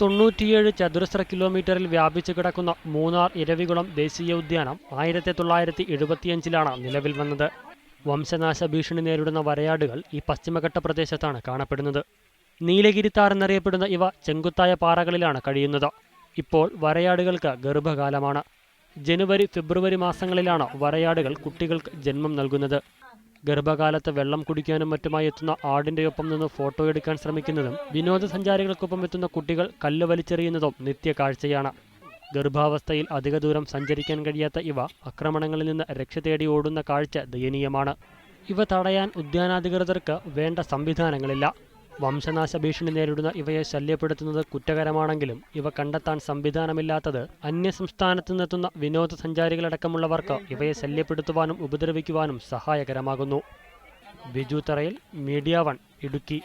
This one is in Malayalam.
തൊണ്ണൂറ്റിയേഴ് ചതുരശ്ര കിലോമീറ്ററിൽ വ്യാപിച്ചു കിടക്കുന്ന മൂന്നാർ ഇരവികുളം ദേശീയ ഉദ്യാനം ആയിരത്തി തൊള്ളായിരത്തി എഴുപത്തിയഞ്ചിലാണ് നിലവിൽ വന്നത്. വംശനാശ ഭീഷണി നേരിടുന്ന വരയാടുകൾ ഈ പശ്ചിമഘട്ട പ്രദേശത്താണ് കാണപ്പെടുന്നത്. നീലഗിരിത്താർ എന്നറിയപ്പെടുന്ന ഇവ ചെങ്കുത്തായ പാറകളിലാണ് കഴിയുന്നത്. ഇപ്പോൾ വരയാടുകൾക്ക് ഗർഭകാലമാണ്. ജനുവരി ഫെബ്രുവരി മാസങ്ങളിലാണ് വരയാടുകൾ കുട്ടികൾക്ക് ജന്മം നൽകുന്നത്. ഗർഭകാലത്ത് വെള്ളം കുടിക്കാനും മറ്റുമായി എത്തുന്ന ആടിന്റെ ഒപ്പം നിന്ന് ഫോട്ടോ എടുക്കാൻ ശ്രമിക്കുന്നതും വിനോദസഞ്ചാരികൾക്കൊപ്പം എത്തുന്ന കുട്ടികൾ കല്ല് വലിച്ചെറിയുന്നതും നിത്യ കാഴ്ചയാണ്. ഗർഭാവസ്ഥയിൽ അധിക ദൂരം സഞ്ചരിക്കാൻ കഴിയാത്ത ഇവ ആക്രമണങ്ങളിൽ നിന്ന് രക്ഷ തേടി ഓടുന്ന കാഴ്ച ദയനീയമാണ്. ഇവ തടയാൻ ഉദ്യാനാധികൃതർക്ക് വേണ്ട സംവിധാനങ്ങളില്ല. വംശനാശ ഭീഷണി നേരിടുന്ന ഇവയെ ശല്യപ്പെടുത്തുന്നത് കുറ്റകരമാണെങ്കിലും ഇവ കണ്ടെത്താൻ സംവിധാനമില്ലാത്തത് അന്യസംസ്ഥാനത്തു നിന്നെത്തുന്ന വിനോദസഞ്ചാരികളടക്കമുള്ളവർക്ക് ഇവയെ ശല്യപ്പെടുത്തുവാനും ഉപദ്രവിക്കുവാനും സഹായകരമാകുന്നു. ബിജു തറയിൽ മീഡിയ വൺ ഇടുക്കി.